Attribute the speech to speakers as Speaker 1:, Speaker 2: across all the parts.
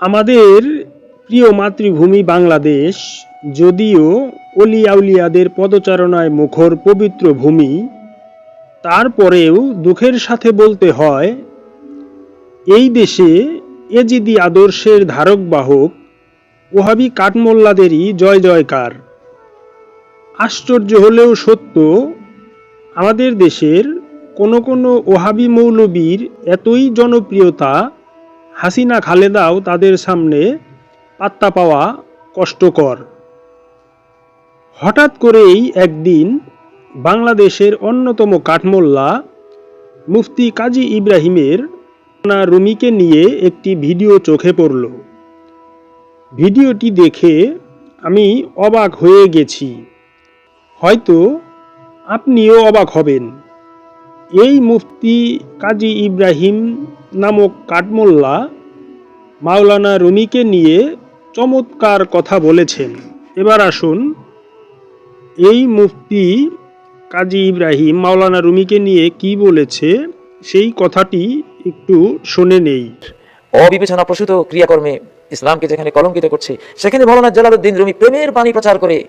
Speaker 1: আমাদের প্রিয় মাতৃভূমি বাংলাদেশ, যদিও অলি আউলিয়াদের পদচারণায় মুখর পবিত্র ভূমি, তারপরেও দুঃখের সাথে বলতে হয়, এই দেশে এজিদি আদর্শের ধারক বাহক, ওহাবি কাঠমোল্লাদেরই জয় জয়কার। আশ্চর্য হলেও সত্য, আমাদের দেশের কোনো কোনো ওহাবি মৌলবীর এতই জনপ্রিয়তা হাসিনা খালেদাও তাদের সামনে পাত্তা পাওয়া কষ্টকর। হঠাৎ করেই একদিন বাংলাদেশের অন্যতম কাঠমোল্লা মুফতি কাজী ইব্রাহিমের রুমিকে নিয়ে একটি ভিডিও চোখে পড়ল। ভিডিওটি দেখে আমি অবাক হয়ে গেছি। হয়তো আপনিও অবাক হবেন। এই মুফতি কাজী ইব্রাহিম নামক কাঠমোল্লা মাওলানা রুমিকে নিয়ে চমৎকার কথা বলেছেন। এবার আসুন এই মুফতি কাজী ইব্রাহিম মাওলানা রুমিকে নিয়ে কি বলেছে সেই কথাটি একটু শুনে নেই।
Speaker 2: অবিবেচনা প্রসূত ক্রিয়াকর্মে ইসলামকে যেখানে কলঙ্কিত করছে, সেখানে মৌলানা জালালউদ্দিন রুমি প্রেমের বাণী প্রচার করে,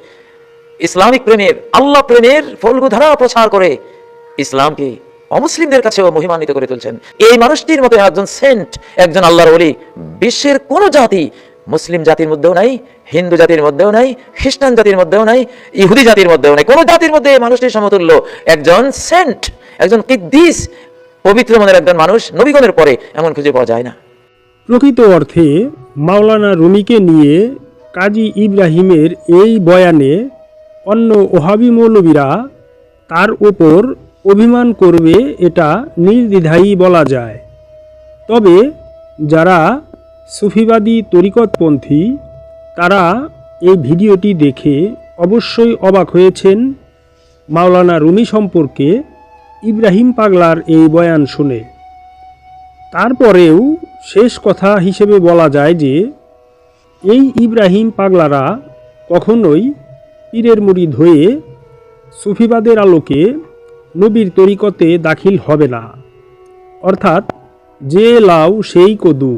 Speaker 2: ইসলামিক প্রেমের, আল্লাহ প্রেমের ফলগুধারা প্রচার করে, ইসলামকে অমুসলিমদের কাছেও মহিমান্বিত করে তুলছেন। এই মানুষটির মতো একজন সেন্ট একজন আল্লাহর অলি বিশ্বের কোন জাতি, মুসলিম জাতির মধ্যেও নাই, হিন্দু জাতির মধ্যেও নাই, খ্রিস্টান জাতির মধ্যেও নাই, ইহুদি জাতির মধ্যেও নাই। কোন জাতির মধ্যে এই মানুষটির সমতুল্য একজন সেন্ট একজন কিদ্দিস, পবিত্র মনের একজন মানুষ নবীগণের পরে এমন খুঁজে পাওয়া যায় না।
Speaker 1: প্রকৃত অর্থে মাওলানা রুমিকে নিয়ে কাজী ইব্রাহিমের এই বয়ানে অন্য ওহাবি মৌলবীরা তার উপর অভিমান করবে এটা নির্দ্বিধায়ী বলা যায়। তবে যারা সুফিবাদী তরিকতপন্থী, তারা এই ভিডিওটি দেখে অবশ্যই অবাক হয়েছেন। মাওলানা রুমি সম্পর্কে ইব্রাহিম পাগলার এই বয়ান শুনে। তারপরেও শেষ কথা হিসেবে বলা যায় যে, এই ইব্রাহিম পাগলারা কখনোই পীরের মুড়ি হয়ে সুফিবাদের আলোকে নবীর তরিকতে দাখিল হবে না। অর্থাৎ, যে লাউ সেই কদু।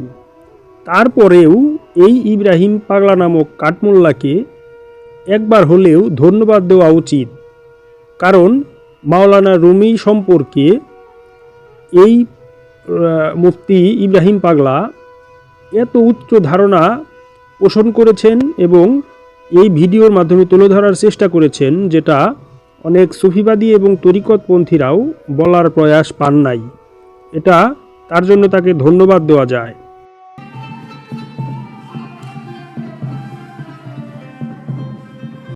Speaker 1: তারপরেও এই ইব্রাহিম পাগলা নামক কাঠমোল্লাকে একবার হলেও ধন্যবাদ দেওয়া উচিত। কারণ, মাওলানা রুমি সম্পর্কে এই মুফতি ইব্রাহিম পাগলা এত উচ্চ ধারণা পোষণ করেছেন এবং এই ভিডিওর মাধ্যমে তুলে ধরার চেষ্টা করেছেন, যেটা অনেক সুফিবাদী এবং তরিকতপন্থীরাও বলার প্রয়াস পান নাই। এটা তার জন্য তাকে ধন্যবাদ দেওয়া যায়।